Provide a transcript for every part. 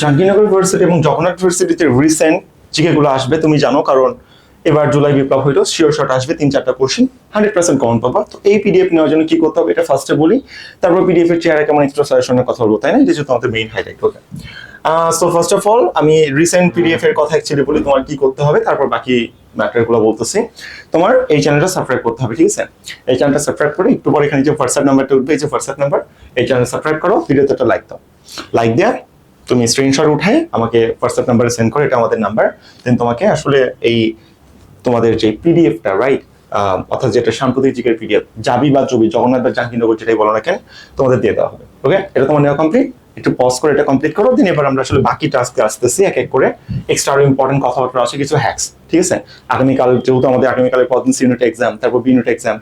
Jahangirnagar university এবং জগন্নাথ ইউনিভার্সিটিতে recent জিকেগুলো আসবে, তুমি জানো, কারণ এবার জুলাই বিপ্লব হইল শিওর শট আসবে, তিন চারটা কোশ্চেন হান্ড্রেড পার্সেন্ট কমন পাবা তো এই পিডিএফ নেওয়ার জন্য কি করতে হবে, এটা ফার্স্টে বলি। তারপর পিডিএফ এর চেয়ারে কেমন এক্সট্রা সাজেশনের কথা বলব, তাই না? হচ্ছে তোমাদের main highlight okay so first of all আমি রিসেন্ট পিডিএফ এর কথা অ্যাকচুয়ালি বলি, তোমার কি করতে হবে, তারপর বাকি ম্যাটারগুলো বলতেছি। তোমার এই চ্যানেলটা সাবস্ক্রাইব করতে হবে, ঠিক আছে? এই চ্যানেলটা সাবস্ক্রাইব করে একটু পরে এখানে যে হোয়াটসঅ্যাপ নাম্বারটা উঠবে, এই যে হোয়াটসঅ্যাপ নাম্বার এই চ্যানেল সাবস্ক্রাইব করো ভিডিওতে একটা লাইক দাও। লাইক দেওয়ার তুমি স্ক্রিনশট উঠায় আমাকে হোয়াটসঅ্যাপ নাম্বারে সেন্ড করো, এটা আমাদের নাম্বার দেন তোমাকে আসলে এই তোমাদের যে পিডিএফটা রাইট অর্থাৎ যেটা সাম্প্রতিক জিকের পিডিএফ জাবি বা জবি, জগন্নাথ বা জাহাঙ্গীরনগর যেটাই বলো না কেন, তোমাদের দিয়ে দেওয়া হবে। ওকে এটা তোমার নেওয়া কমপ্লিট একটু পজ করে এটা কমপ্লিট করো দিন এবার আমরা আসলে বাকি টাস্কে আসতেছি, এক এক করে এক্সট্রা আরও ইম্পর্টেন্ট কথাবার্তা আছে, কিছু হ্যাক্স ঠিক আছে? আগামীকাল যেহেতু আমাদের আগামীকালে পদ্মশ্রী ইউনিট এক্সাম তারপর বি ইউনিট এক্সাম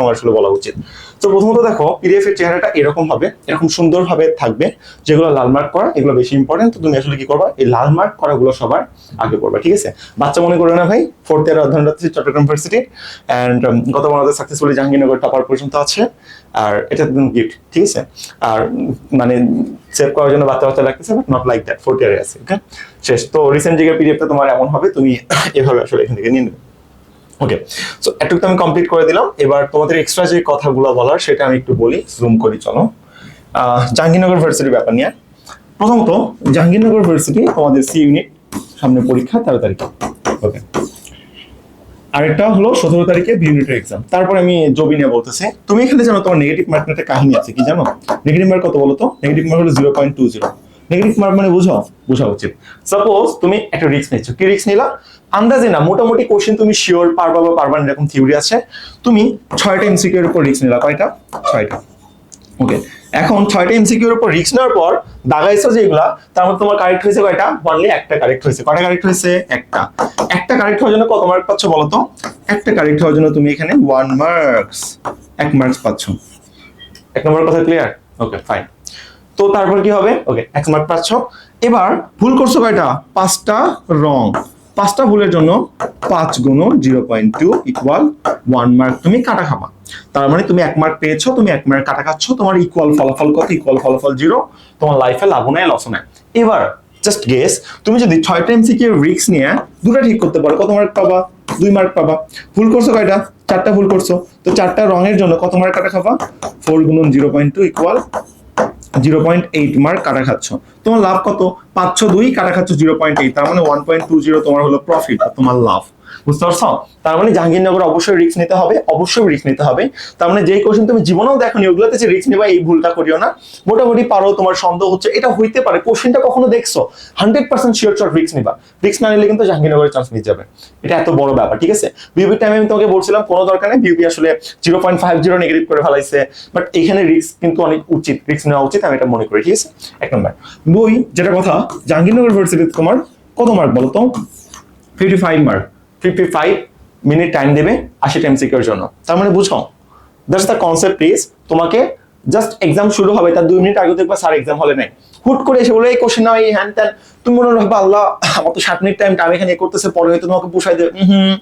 আমার আসলে বলা উচিত। তো প্রথমত দেখো পিডিএফ এর চেহারাটা এরকম হবে, এরকম সুন্দরভাবে থাকবে, যেগুলো লাল মার্ক করা, এগুলো বেশি ইম্পর্টেন্ট তো তুমি আসলে কি করবা? এই লাল মার্ক করাগুলো সবার আগে করবা ঠিক আছে? বাচ্চা মনে করবে না ভাই ফোর্থ ইয়ার অধ্যয়ন করতেছি চট্টগ্রাম ইউনিভার্সিটি অ্যান্ড গত আমাদের সাকসেসফুলি জাহাঙ্গীরনগর টপার পর্যন্ত আছে, আর এটা একদম গিফট ঠিক আছে? আর মানে সেভ করার জন্য বাচ্চা বাচ্চা লাগতেছে but not like that fourth ইয়ারে আছে ওকে শেষ। তো রিসেন্ট জিগের পিডিএফটা তোমার এমন হবে, তুমি এভাবে আসলে এখান থেকে নিয়ে নেবে। ওকে সো এটুকু আমি কমপ্লিট করে দিলাম। এবার তোমাদের এক্সট্রা যে কথাগুলো বলার সেটা আমি একটু বলি জুম করি, চলো। জাহাঙ্গীরনগর ভার্সিটির ব্যাপার নিয়ে। প্রথমত, জাহাঙ্গীরনগর ভার্সিটি তোমাদের সি ইউনিট সামনে পরীক্ষা, তেরো তারিখে। ওকে আরেকটা হলো সতেরো তারিখে বি ইউনিটের এক্সাম তারপর আমি জবি নিয়ে বলতেছি। তুমি এখানে জানো তোমার নেগেটিভ মার্ক একটা কাহিনী আছে, কি জানো? নেগেটিভ মার্ক কত বলো তো? নেগেটিভ মার্ক হলো zero point two zero negative mark মানে বুঝো বোঝা উচিত। সাপোজ তুমি একটা রিস্ক নিচ্ছ। কি রিস্ক নিলা? আন্দাজে না, মোটামুটি কোশ্চেন তুমি শিওর পারবা বা পারবা না, এরকম থিওরি আছে। তুমি ছয়টা এর উপর রিস্ক নিলা। কয়টা? ছয়টা। ওকে এখন ছয়টা এমসিকিউর উপর রিস্ক নেওয়ার পর দাগাইছো যেগুলা, তার মধ্যে তোমার কারেক্ট হয়েছে কয়টা? অনলি একটা কারেক্ট হয়েছে। কয়টা কারেক্ট হয়েছে? একটা। একটা কারেক্ট হওয়ার জন্য কত মার্ক পাচ্ছ বলো তো? একটা কারেক্ট হওয়ার জন্য তুমি এখানে ওয়ান মার্কস এক মার্কস পাচ্ছ। এক নম্বর কথা ক্লিয়ার ওকে ফাইন তো তারপর কি হবে? ওকে এক মার্ক পাচ্ছ। এবার ভুল করছ কয়টা? পাঁচটা রং। পাঁচটা ভুলের জন্য পাঁচ গুণ zero point two equal one mark তুমি কাটা খাবা। তার মানে তুমি এক মার্ক পেয়েছ, তুমি এক মার্ক কাটা খাচ্ছ, তোমার ইকুয়াল ফলাফল কত? ইকুয়াল ফলাফল জিরো তোমার লাইফে লাভও নেয় লসও নেয় এবার জাস্ট গেস তুমি যদি ছয়টা এমসিকিউ রিক্স নিয়ে দুটো ঠিক করতে পারো, কত মার্ক পাবা? দুই মার্ক পাবা। ভুল করছ কয়টা? চারটা ভুল করছ। তো চারটা রঙের জন্য কত মার্ক কাটা খাবা? ফোর গুণন zero point two equal zero point eight mark কাটা খাচ্ছ? তোমার লাভ কত? পাঁচশো দুই কাটা খাচ্ছ জিরো পয়েন্ট এইট? তার মানে ওয়ান পয়েন্ট টু জিরো তোমার হলো প্রফিট তোমার লাভ। বুঝতে পারছ? তার মানে জাহাঙ্গীরনগর অবশ্যই রিস্ক নিতে হবে, অবশ্যই রিস্ক নিতে হবে। তার মানে যেই কোশ্চেন তুমি জীবনেও দেখোনি, ওগুলোতে যে রিস্ক নেবা, এই ভুলটা করিও না। মোটামুটি পারো, তোমার সন্দেহ হচ্ছে, এটা হইতে পারে কোশ্চেনটা কখনো দেখছ হান্ড্রেড পার্সেন্ট শিওর চট রিস্ক নিবা। রিস্ক না নিলে কিন্তু জাহাঙ্গীরনগরের চান্স নিয়ে যাবে। এটা এত বড় ব্যাপার, ঠিক আছে? বিউপির টাইমে আমি তোমাকে বলছিলাম, কোনো দরকার নেই বিউপি আসলে zero point five zero negative করে ফেলাইছে। বাট এখানে রিস্ক কিন্তু অনেক উচিত রিস্ক নেওয়া উচিত, আমি এটা মনে করি, ঠিক আছে? এক নম্বর দুই, যেটা কথা, জাহাঙ্গীরনগর ইউনিভার্সিটিতে তোমার কত মার্ক বলো তো fifty five mark fifty five minute time দেবে আশিটা এমসিকিউর জন্য। তার মানে বুঝো? দ্যাটস দ্য কনসেপ্ট প্লিজ তোমাকে জাস্ট এক্সাম শুরু হবে, তার দুই মিনিট আগে দেখবা স্যার এক্সাম হলে নাই। হুট করে এসে বলে, এই কোশ্চেন না এই হ্যান ত্যান তুমি মনে হবে আল্লাহ, আমার তো ষাট মিনিট টাইম আমি এখানে এ করতেছে, পরে হয়তো তোমাকে পুষাই দেবে। হুম।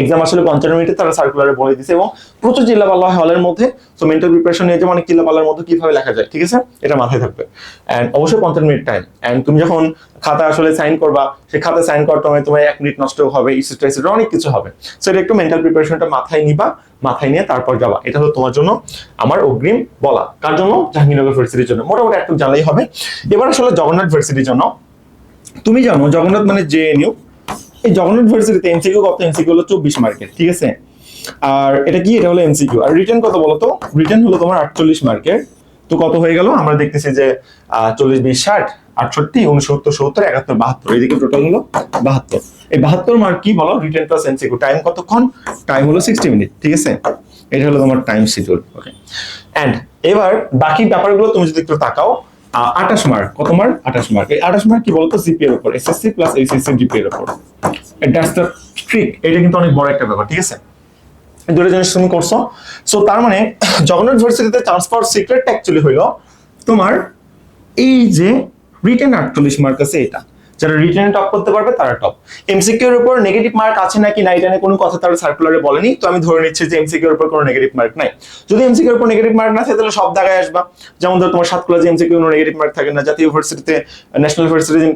এক্সাম আসলে পঞ্চান্ন মিনিটে তারা সার্কুলারে বলে দিছে এবং প্রচুর চিল্লাপাল্লা হয় হলের মধ্যে তো মেন্টাল প্রিপারেশন নিয়ে যেমন অনেক চিল্লাপাল্লার মধ্যে কীভাবে লেখা যায়, ঠিক আছে? এটা মাথায় থাকবে। অ্যান্ড অবশ্যই পঞ্চান্ন মিনিট টাইম অ্যান্ড তুমি যখন খাতা আসলে সাইন করবা সেই খাতা সাইন করার সময় তোমার এক মিনিট নষ্ট হবে ইসেট্রা ইসেট্রা অনেক কিছু হবে। সো এটা একটু মেন্টাল প্রিপারেশনটা মাথায় নিবা, মাথায় নিয়ে তারপর যাবা। এটা হলো তোমার জন্য আমার অগ্রিম বলা। কার জন্য? জাহাঙ্গীরনগর ভার্সিটির জন্য। মোটামুটি একটু জানলেই হবে। এবার আসলে জগন্নাথ ভার্সিটির জন্য। তুমি জানো, জগন্নাথ মানে জে এন ইউ এই জগন্নাথ ভার্সিটিতে এমসিকিউ কত? এমসিকিউ হলো চব্বিশ মার্কের ঠিক আছে? আর এটা কি? এটা হলো এমসিকিউ আর রিটার্ন কত বলো তো রিটার্ন হলো তোমার আটচল্লিশ মার্কের তো কত হয়ে গেল? আমরা দেখতেছি যে চল্লিশ, বিশ, ষাট, আটষট্টি, উনসত্তর, সত্তর, একাত্তর, বাহাত্তর। এদিকে টোটাল হলো বাহাত্তর। এই বাহাত্তর মার্ক কি বলো? রিটার্ন প্লাস এমসিকিউ টাইম কতক্ষণ? টাইম হলো সিক্সটি মিনিট ঠিক আছে? এটা হলো তোমার টাইম শিডিউল ওকে অ্যান্ড এবার বাকি ব্যাপারগুলো তুমি যদি একটু তাকাও আঠাশ মার্ক কত মার্ক আঠাশ মার্ক এই আঠাশ মার্ক কি বলতো? জিপি এর উপর। এসএসসি প্লাস এইচএসসি জিপি এর উপর। দ্যাটস দ্য ট্রিক এটা কিন্তু অনেক বড় একটা ব্যাপার, ঠিক আছে? দুটো জিনিস তুমি করছ। সো তার মানে জগন্নাথ ভার্সিটিতে ট্রান্সফার সিক্রেটটা অ্যাকচুয়ালি হইল তোমার এই যে রিটেন আটচল্লিশ মার্ক আছে এটা। যারা রিটেনে টপ করতে পারবে তারা টপ এমসিকিউ এর উপর নেগেটিভ মার্ক আছে নাকি না এটা কোনো কথা তারা সার্কুলারে বলেনি, তো আমি ধরে নিচ্ছি যে এমসিকিউ এর উপর কোনো নেগেটিভ মার্ক নাই। যদি এমসিকিউ এর উপর নেগেটিভ মার্ক না থাকে, তাহলে সব জায়গায় আসবা। যেমন ধর তোমার সাত কলেজে এমসিকিউ কোনো নেগেটিভ মার্ক থাকে না, জাতীয় ইউনিভার্সিটিতে ন্যাশনাল ইউনিভার্সিটিতে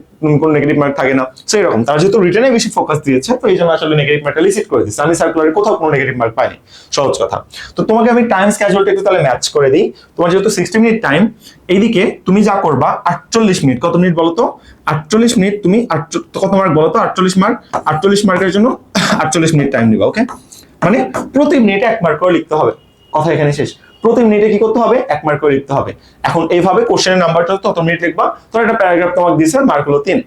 কোনো নেগেটিভ মার্ক থাকে না। সেই রকম তারা যেহেতু রিটেনে বেশি ফোকাস দিয়েছে, তো এই জন্য আসলে নেগেটিভ মার্কটা লিসিট করে দিচ্ছে আমি সার্কুলারে কোথাও কোনো নেগেটিভ মার্ক পাইনি। সহজ কথা। তো তোমাকে আমি টাইম স্ক্যাজুয়ালটা একটু তাহলে ম্যাচ করে দিই। তোমার যেহেতু সিক্সটি মিনিট টাইম এইদিকে তুমি যা করবা, আটচল্লিশ মিনিট কত মিনিট বলো তো আটচল্লিশ মিনিট, তুমি কত মার্ক বলো তো? আটচল্লিশ মার্ক আটচল্লিশ মার্কের জন্য আটচল্লিশ মিনিট টাইম দিবা ওকে মানে প্রতি মিনিটে এক মার্ক করে লিখতে হবে। কথা এখানে শেষ। প্রতি মিনিটে কি করতে হবে? এক মার্ক করে লিখতে হবে। এখন এইভাবে কোশ্চেনের নাম্বারটা তত মিনিট লিখবা তোর একটা প্যারাগ্রাফ তোমাকে দিয়েছে মার্ক হলো তিন।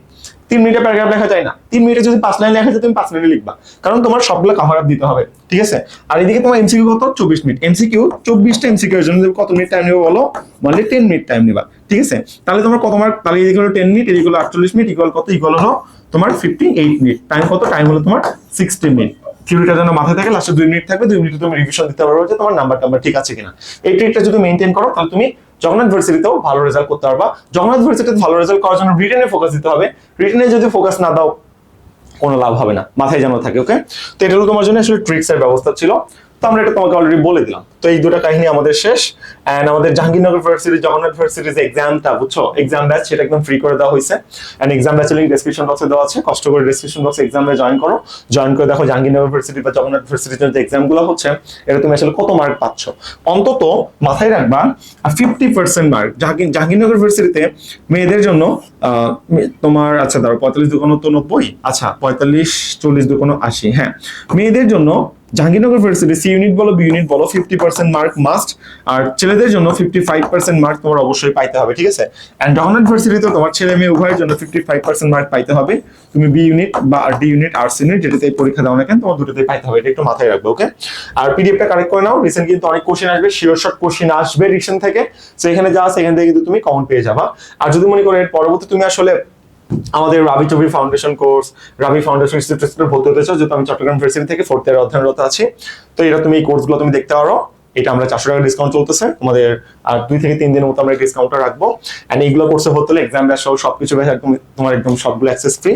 তিন মিনিটে প্যারাগ্রাফ লেখা যায় না। তিন মিনিটে যদি পাঁচ লাইন লেখা যায়, তুমি পাঁচ মিনিটে লিখবা। কারণ তোমার সবগুলো কাভার আপ দিতে হবে, ঠিক আছে? আর এদিকে তোমার এমসিকিউ কত? চব্বিশ মিনিট। এমসিকিউ চব্বিশটা এমসিকিউ এর জন্য কত মিনিট টাইম নেবে বলো? বললে টেন মিনিট টাইম নিবা, ঠিক আছে? তাহলে তোমার কত মার্ক তাহলে এদিকে হলো টেন মিনিট, এদিকে হলো আটচল্লিশ মিনিট ইকুয়াল কত? ইকুয়াল হলো তোমার ফিফটি এইট মিনিট। টাইম কত? টাইম হলো তোমার সিক্সটি মিনিট। থিওরিটা যেন মাথায় থাকে লাস্টে দুই মিনিট থাকবে, দুই মিনিটে তুমি রিভিশন দিতে পারবে যে তোমার নাম্বার টাম্বার ঠিক আছে কিনা। এই ট্রিকটা যদি মেনটেন করো, তাহলে তুমি জগন্নাথ ভার্সিটিতেও ভালো রেজাল্ট করতে পারবা। জগন্নাথ ভার্সিটিতে ভালো রেজাল্ট করার জন্য রিটেনে ফোকাস দিতে হবে। রিটেনে যদি ফোকাস না দাও, কোনো লাভ হবে না। মাথায় যেন থাকে ওকে তো এটা তোমার জন্য আসলে ট্রিক্সের ব্যবস্থা ছিল। তো আমরা এটা তোমাকে অলরেডি বলে দিলাম। তো এই দুটো কাহিনী আমাদের শেষ। এন্ড আমাদের জাহাঙ্গীরনগর ভার্সিটি জগন্নাথ ভার্সিটির যে এক্সামটা বুঝছ? এক্সাম ব্যাচ সেটা একদম ফ্রি করে দেওয়া হয়েছে। এন্ড এক্সাম ব্যাচের লিঙ্ক ডেসক্রিপশন বক্সে দেওয়া আছে। কষ্ট করে ডেসক্রিপশন বক্সে এক্সামে জয়েন করো। জয়েন করে দেখো জাহাঙ্গীরনগর ভার্সিটি বা জগন্নাথ ভার্সিটির যে এক্সামগুলো হচ্ছে, এটা তুমি আসলে কত মার্ক পাচ্ছ? অন্তত মাথায় রাখবা ফিফটি পার্সেন্ট মার্ক জাহাঙ্গীরনগর ভার্সিটিতে মেয়েদের জন্য তোমার আচ্ছা ধরো পঁয়তাল্লিশ দুকোনো তো নব্বই আচ্ছা পঁয়তাল্লিশ, চল্লিশ দুকোনো আশি হ্যাঁ। মেয়েদের জন্য জাহাঙ্গীরনগর ভার্সিটি সি ইউনিট বলো বি ইউনিট বলো ফিফটি পার্সেন্ট মার্ক মাস্ট আর ছেলেদের জন্য ফিফটি ফাইভ পার্সেন্ট মার্ক তোমার অবশ্যই পাইতে হবে, ঠিক আছে? অ্যান্ড জগন্নাথ ভার্সিটিতে তোমার ছেলে মেয়ে উভয়ের জন্য ফিফটি ফাইভ পার্সেন্ট মার্ক পাইতে হবে। তুমি বি ইউনিট বা ডি ইউনিট আর্টস ইউনিট যেটাতে পরীক্ষা দাও না কেন, তোমার দুটোতেই পাইতে হবে, এটা একটু মাথায় রাখবে ওকে আর পিডিএফটা কালেক্ট করে নাও রিসেন্ট কিন্তু অনেক কোশ্চেন আসবে শিওর শর্ট কোশ্চেন আসবে রিসেন্ট থেকে। সেখানে যা সেখান থেকে কিন্তু তুমি কমন পেয়ে যাবা। আর যদি মনে করো এর পরবর্তী তুমি আসলে আমাদের Rabi to be foundation course Rabi foundation institute ভর্তি হতে চাও, যেহেতু আমি চট্টগ্রাম ইউনিভার্সিটি থেকে ফোর্থ ইয়ার অধ্যয়নরত আছি। তো এটা তুমি এই কোর্সগুলো তুমি দেখতে পারো। এটা আমরা চারশো টাকা ডিসকাউন্ট চলতেছে। তোমাদের আর দুই থেকে তিন দিনের মতো আমরা ডিসকাউন্টটা রাখব। অ্যান্ড এইগুলো কোর্সে হতে হলে এক্সাম ব্যাস সবকিছু ব্যাস একদম তোমার একদম সবগুলো অ্যাক্সেস ফ্রি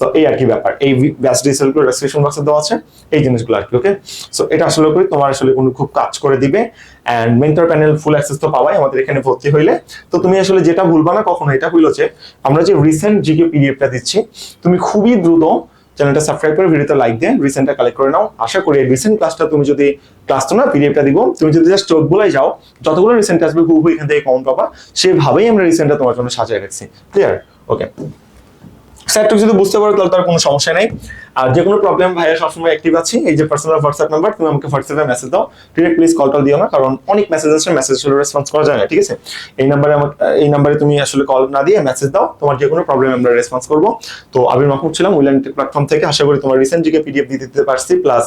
তো এই আর কি ব্যাপার। এই ব্যাস ডিসেলগুলো রেজিস্ট্রেশন বক্সে দেওয়া আছে, এই জিনিসগুলো আর কি ওকে সো এটা আসলে করে তোমার আসলে কোনো খুব কাজ করে দিবে। And mentor panel full access তো পাওয়াই আমাদের এখানে ভর্তি হইলে। তো তুমি আসলে যেটা ভুলবা না কখনো, এটা হইল যে আমরা যে রিসেন্ট জিকে পিডিএফটা দিচ্ছি, তুমি খুবই দ্রুত চ্যানেলটা সাবস্ক্রাইব করে ভিডিওতে লাইক দিয়ে রিসেন্টটা কালেক্ট করে নাও। আশা করি রিসেন্ট ক্লাসটা তুমি যদি ক্লাস তো না পিডিএফটা দিব। তুমি যদি জাস্ট চোখ বলাই যাও, যতগুলো রিসেন্ট আসবে হুবহু এখান থেকে কমন পাবা। সেভাবেই আমরা রিসেন্টটা তোমার জন্য সাজিয়ে রাখছি। ক্লিয়ার ওকে স্যারটুকু যদি বুঝতে পারো তাহলে তার কোনো সমস্যা নেই। আর যে কোনো প্রবলেম ভাইয়া সবসময় অ্যাক্টিভ আছি। এই যে পার্সোনাল হোয়াটসঅ্যাপ নাম্বার তুমি আমাকে হোয়াটসঅ্যাপে মেসেজ দাও। ডিরেক্ট প্লিজ কলটা দিও না, কারণ অনেক মেসেজ আসছে মেসেজ রেসপন্স করা যায় না, ঠিক আছে? এই নাম্বারে আমার এই নাম্বারে তুমি আসলে কল না দিয়ে মেসেজ দাও। তোমার যে কোনো প্রবলেম আমরা রেসপন্স করব। তো আবির মাহমুদ ছিলাম উইলেন প্ল্যাটফর্ম থেকে। আশা করি তোমার রিসেন্ট জিকে পিডিএফ দিয়ে দিতে পারছি। প্লাস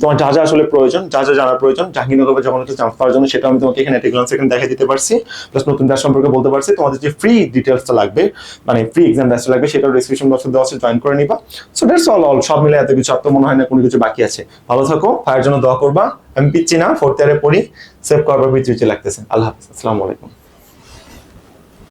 তোমার যা যা আসলে প্রয়োজন, যা যা জানার প্রয়োজন, জাহাঙ্গীরনগর বা জগন্নাথ চান্স পাওয়ার জন্য সেটা আমি তোমাকে এখানে টেকনোলজি সেখানে দেখে দিতে পারছি। প্লাস নতুন ব্যাচ সম্পর্কে বলতে পারছি, তোমাদের যে ফ্রি ডিটেলসটা লাগবে মানে ফ্রি এক্সাম ব্যাচটা লাগবে সেটা ডিসক্রিপশন বক্সে দেওয়া আছে জয়েন করে নিবা। সো দ্যাটস অল অল সব মিলে এত কিছু আর তো মনে হয় না কোনো কিছু বাকি আছে। ভালো থাকো, ফায়ার জন্য দোয়া করবা। আমি পিচ্ছি না ফোর্থ ইয়ারে পড়ি সেভ করবার পিচ্ছি লাগতেছে। আল্লাহ হাফিজ, আসসালামু আলাইকুম।